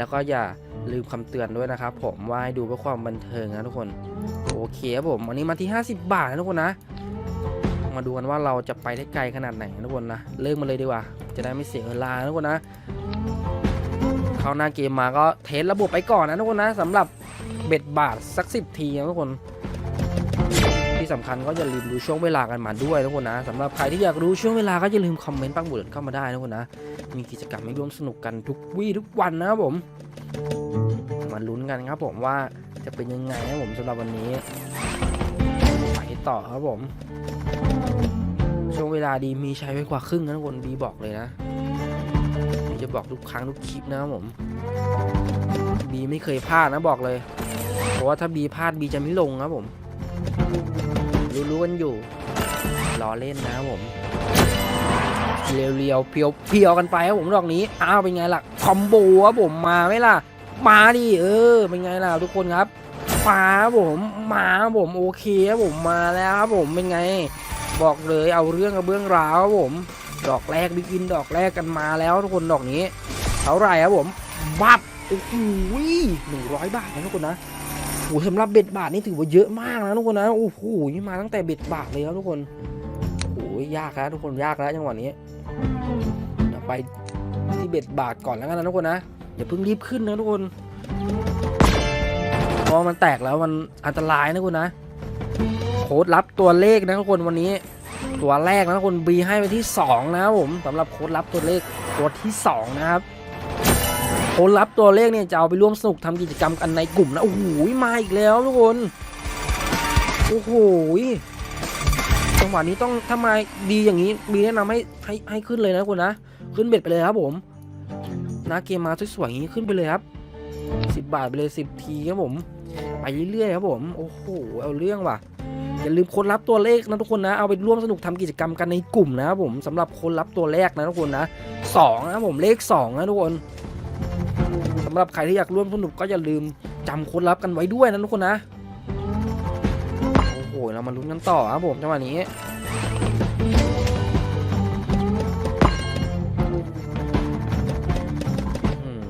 แล้วก็อย่าลืมคำเตือนด้วยนะครับผมว่าให้ดูเพื่อความบันเทิงนะทุกคน โอเคครับผมวันนี้มาที่ 50 บาทนะทุกคนนะ มาดูกันว่าเราจะไปได้ไกลขนาดไหนนะทุกคนนะเริ่มมาเลยดีกว่า จะได้ไม่เสียเวลานะทุกคนนะเข้าหน้าเกมมาก็เทสระบบไปก่อนนะทุกคนนะสำหรับเบ็ดบาทสักสิบทีนะทุกคน สำคัญก็อย่าลืมดูช่วงเวลากันมาด้วยนะทุกคนนะสำหรับใครที่อยากรู้ช่วงเวลาก็อย่าลืมคอมเมนต์ปักบุตรเข้ามาได้นะทุกคนนะ มีกิจกรรมให้ร่วมสนุกกันทุกวี่ทุกวันนะครับผมมาลุ้นกันครับผมว่าจะเป็นยังไงนะครับผมสำหรับวันนี้ไปต่อครับผม ช่วงเวลาดีมีใช้ไว้กว่าครึ่งนะทุกคนบีบอกเลยนะบีจะบอกทุกครั้งทุกคลิปนะครับผมบีไม่เคยพลาดนะบอกเลย เพราะว่าถ้าบีพลาดบีจะไม่ลงครับผม รู้กันอยู่ล้อเล่นนะครับผม เรียวๆเพียวๆกันไปครับผมดอกนี้ อ้าวเป็นไงล่ะ คอมโบครับผมมาไหมล่ะ มาดิเออ เป็นไงล่ะทุกคนครับมาครับผมมาครับผมโอเคครับผมมาแล้วครับผมเป็นไง บอกเลยเอาเรื่องกับเบื้องราวครับผม ดอกแรกบิ๊กอินดอกแรกกันมาแล้วทุกคนดอกนี้เท่าไหร่ครับผมบับโอ้โหหนึ่งร้อยบาทนะทุกคนนะ หสำหรับเบ็ดบาทนี่ถือว่าเยอะมากนะทุกคนนะโอ้โหนี่มาตั้งแต่เบ็ดบาทเลยครับทุกคนโอ้ยยากแล้วทุกคนยากแล้วจังหวะนี้ไปที่เบ็ดบาทก่อนแล้วกันนะทุกคนนะอย่าเพิ่งรีบขึ้นนะทุกคนพราะมันแตกแล้วมันอันตรายนะทุกคนนะโค้ดลับตัวเลขนะทุกคนวันนี้ ตัวแรกนะทุกคนบีให้ไปที่ 2 นะครับผมสำหรับโค้ดลับตัวเลขตัวที่ 2 นะครับ ค้ดลับตัวเลขเนี่ยจะเอาไปร่วมสนุกทำกิจกรรมกันในกลุ่มนะโอ้โหมาอีกแล้วทุกคนโอ้โหจังหวะนี้ต้องถ้ามดีอย่างนี้บีแนะนำให้ให้ให้ขึ้นเลยนะทุกคนนะขึ้นเบ็ดไปเลยครับผมนะเกมมาสวยๆอย่างนี้ขึ้นไปเลยครับ10 บาทไปเลย 10 ทีครับผมไปเรื่อยๆครับผมโอ้โหเอาเรื่องว่ะอย่าลืมคนรับตัวเลขนะทุกคนนะเอาไปร่วมสนุกทำกิจกรรมกันในกลุ่มนะครับผมสำหรับคนรับตัวแรกนะทุกคนนะสองนะครับผมเลขสองนะทุกคนำหรับใครที่อยากร่วมสนุกก็อย่าลืมจำคนรับกันไว้ด้วยนะทุกคนนะ โอ้โห เรามาลุ้นกันต่อครับผมจังหวะนี้ม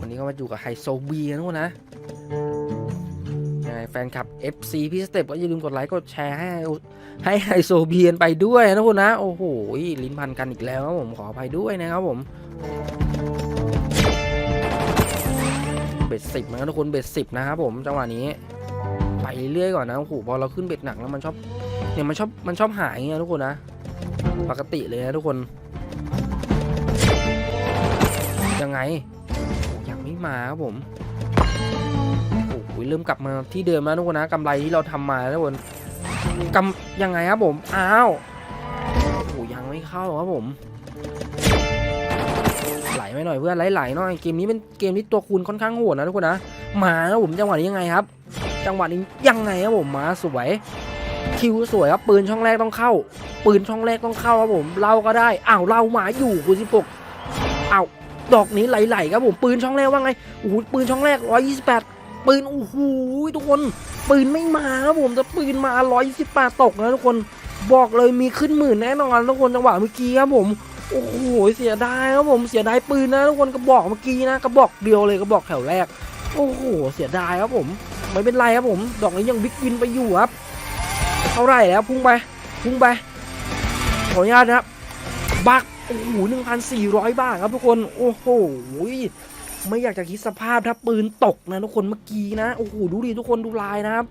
วันนี้ก็มาอยู่กับไฮโซบีนะทุกคนนะยังไงแฟนคลับ FC พี่สเต็ปก็อย่าลืมกดไลค์กดแชร์ให้ให้ไฮโซเบีกันไปด้วยนะทุกคนนะ โอ้โหลิ้นพันกันอีกแล้วครับผมขออภัยด้วยนะครับผมเบ็ดสิบนะทุกคนเบ็ดสิบนะครับผมจังหวะนี้ ไปเรื่อยก่อนนะโอ้โหพอเราขึ้นเบ็ดหนักแล้วมันชอบเนี่ยมันชอบมันชอบหายอย่างเงี้ยทุกคนนะ ปกติเลยนะทุกคน ยังไงยังไม่มาครับผม โอ้โหเริ่มกลับมาที่เดิมแล้วทุกคนนะกำไรที่เราทำมาทุกคนกำยังไงครับผม อ้าวโอ้ยังไม่เข้าครับผม ไหลไม่หน่อยเพื่อนไหลไหลๆหน่อย เกมนี้เป็นเกมที่ตัวคูณค่อนข้างโหดนะทุกคนนะ มาครับผมจังหวะนี้ยังไงครับ จังหวะนี้ยังไงครับผมมาสวย คิวสวยครับปืนช่องแรกต้องเข้า ปืนช่องแรกต้องเข้าครับผม เราก็ได้ อ้าวเราหมาอยู่คุณสิบหกอ้าวดอกนี้ไหลๆครับผมปืนช่องแรกว่าไงโอ้โหปืนช่องแรก128 ปืนโอ้โหทุกคน ปืนไม่มาครับผมแต่ปืนมา128ตกนะทุกคนบอกเลยมีขึ้นหมื่นแน่นอนทุกคนจังหวะเมื่อกี้ครับผมโอ้โหเสียดายครับผมเสียดายปืนนะทุกคนกระบอกเมื่อกี้นะกระบอกเดียวเลยกระบอกแถวแรก โอ้โหเสียดายครับผมไม่เป็นไรครับผม ดอกนี้ยังบิ๊กวินไปอยู่ครับเท่าไหร่แล้วพุ่งไปพุ่งไปขออนุญาตนะครับบักโอ้โหหนึ่งพันสี่ร้อยบาทครับทุกคน โอ้โห ไม่อยากจะคิดสภาพถ้าปืนตกนะทุกคนเมื่อกี้นะโอ้โหดูดิทุกคนดูลายนะครับ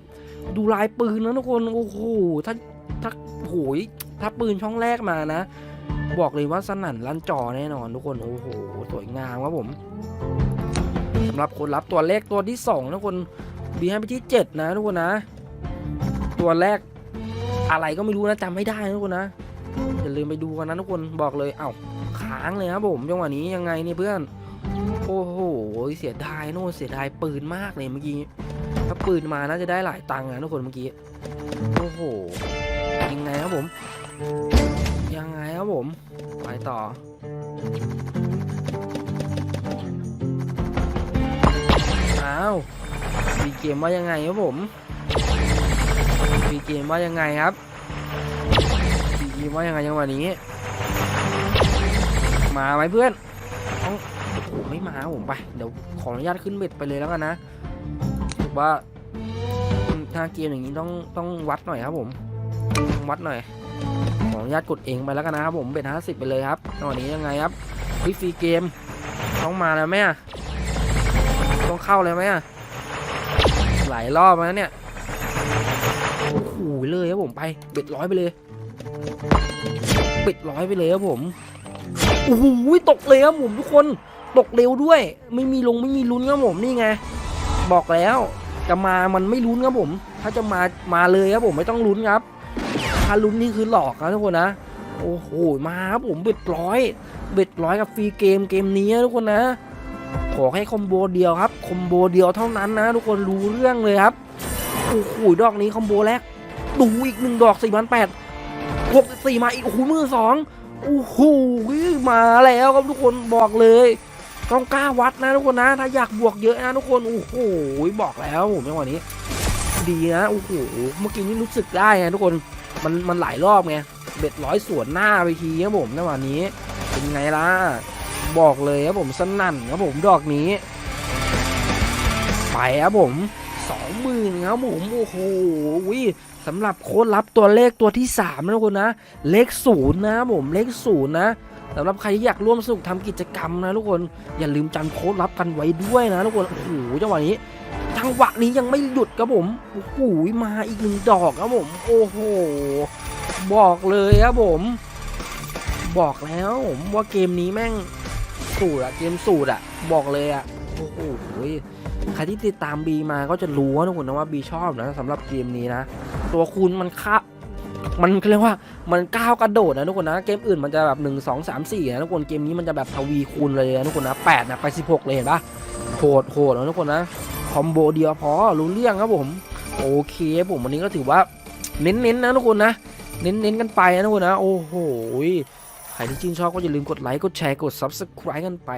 ดูลายปืนนะทุกคนโอ้โหถ้าถ้าโหยถ้าปืนช่องแรกมานะ บอกเลยว่าสนั่นลั่นจอแน่นอนทุกคนโอ้โหสวยงามครับผมสำหรับคนรับตัวเลขตัวที่สองนะทุกคนบีให้ไปที่เจ็ดนะทุกคนนะ ตัวแรกอะไรก็ไม่รู้นะจำไม่ได้นะทุกคนนะอย่าลืมไปดูกันนะทุกคนบอกเลยเอ้าค้างเลยครับผมจังหวะนี้ยังไงเนี่ยเพื่อน โอ้โห เสียดายโน่นเสียดายปืนมากเลยเมื่อกี้ ถ้าปืนมาน่าจะได้หลายตังค์นะทุกคนเมื่อกี้ โอ้โห ยังไงครับผม ยังไงครับผม ไปต่ออ้าวมีเกมว่ายังไงครับผมมีเกมว่ายังไงครับดีเกมว่ายังไงจังหวะนี้ มาไหมเพื่อนต้องโอ้โห ไม่มาผมไป เดี๋ยวขออนุญาตขึ้นเบ็ดไปเลยแล้วกันนะถือว่าถ้าเกมอย่างนี้ต้องต้องวัดหน่อยครับผมวัดหน่อย ขออนุญาตกดเองไปแล้วกันนะครับผมเบ็ดห้าสิบไปเลยครับตอนนี้ยังไงครับเฮ้ยฟรีเกมต้องมาแล้วไหมต้องเข้าเลยไหมหลายรอบแล้วเนี่ยโอ้โหเลยครับผมไปเบ็ดร้อยไปเลยเบ็ดร้อยไปเลยครับผมโอ้โหตกเลยครับผมทุกคน ตกเร็วด้วย ไม่มีลงไม่มีลุ้นครับผมนี่ไงบอกแล้วจะมามันไม่ลุ้นครับผม ถ้าจะมามาเลยครับผมไม่ต้องลุ้นครับ ถ้าลุ้นนี่คือหลอกนะทุกคนนะโอ้โหมาครับผมเบ็ดร้อยเบ็ดร้อยกับฟรีเกมเกมนี้ทุกคนนะ ขอให้คอมโบเดียวครับคอมโบเดียวเท่านั้นนะ ทุกคนรู้เรื่องเลยครับโอ้โหดอกนี้คอมโบแรกดูอีกหนึ่งดอกสี่พันแปดหกสี่มาอีกโอ้โหมือสองโอ้โหมาแล้วครับทุกคนบอกเลย ต้องกล้าวัดนะทุกคนนะ ถ้าอยากบวกเยอะนะทุกคน โอ้โห บอกแล้วผมในวันนี้ ดีนะ โอ้โห เมื่อกี้นี้รู้สึกได้ไงทุกคน มัน มันหลายรอบไง เบ็ดร้อยสวนหน้าไปทีครับผมในวันนี้ เป็นไงล่ะ บอกเลยครับผมสนั่นครับผมดอกนี้ ไปครับผมสองหมื่นครับผม โอ้โหวิสำหรับโค้ดลับตัวเลขตัวที่สามนะทุกคนนะ เลขศูนย์นะผม เลขศูนย์นะ สำหรับใครที่อยากร่วมสนุกทำกิจกรรมนะทุกคนอย่าลืมจำโค้ดลับกันไว้ด้วยนะทุกคนโอ้โหจังหวะนี้จังหวะนี้ยังไม่หยุดครับผมโอ้โหมาอีกหนึ่งดอกครับผม โอ้โหบอกเลยครับผม บอกแล้วผมว่าเกมนี้แม่งสูตรอะเกมสูตรอะบอกเลยอะโอ้โหใครที่ติดตามบีมาก็จะรู้นะทุกคนนะว่าบีชอบนะสำหรับเกมนี้นะ ตัวคูณมันค่า มันเรียกว่ามันก้าวกระโดดนะทุกคนนะเกมอื่นมันจะแบบหนึ่งสองสามสี่นะทุกคนเกมนี้มันจะแบบทวีคูณเลยนะทุกคนนะแปดนะไปสิบหกเลยเห็นปะโหดโหดนะทุกคนนะคอมโบเดียวพอรู้เรื่องครับผมโอเคผมวันนี้ก็ถือว่าเน้นๆนะทุกคนนะ เน้นๆกันไปนะทุกคนนะ โอ้โหใครที่ชื่นชอบก็อย่าลืมกดไลค์กดแชร์กด Subscribe กันไป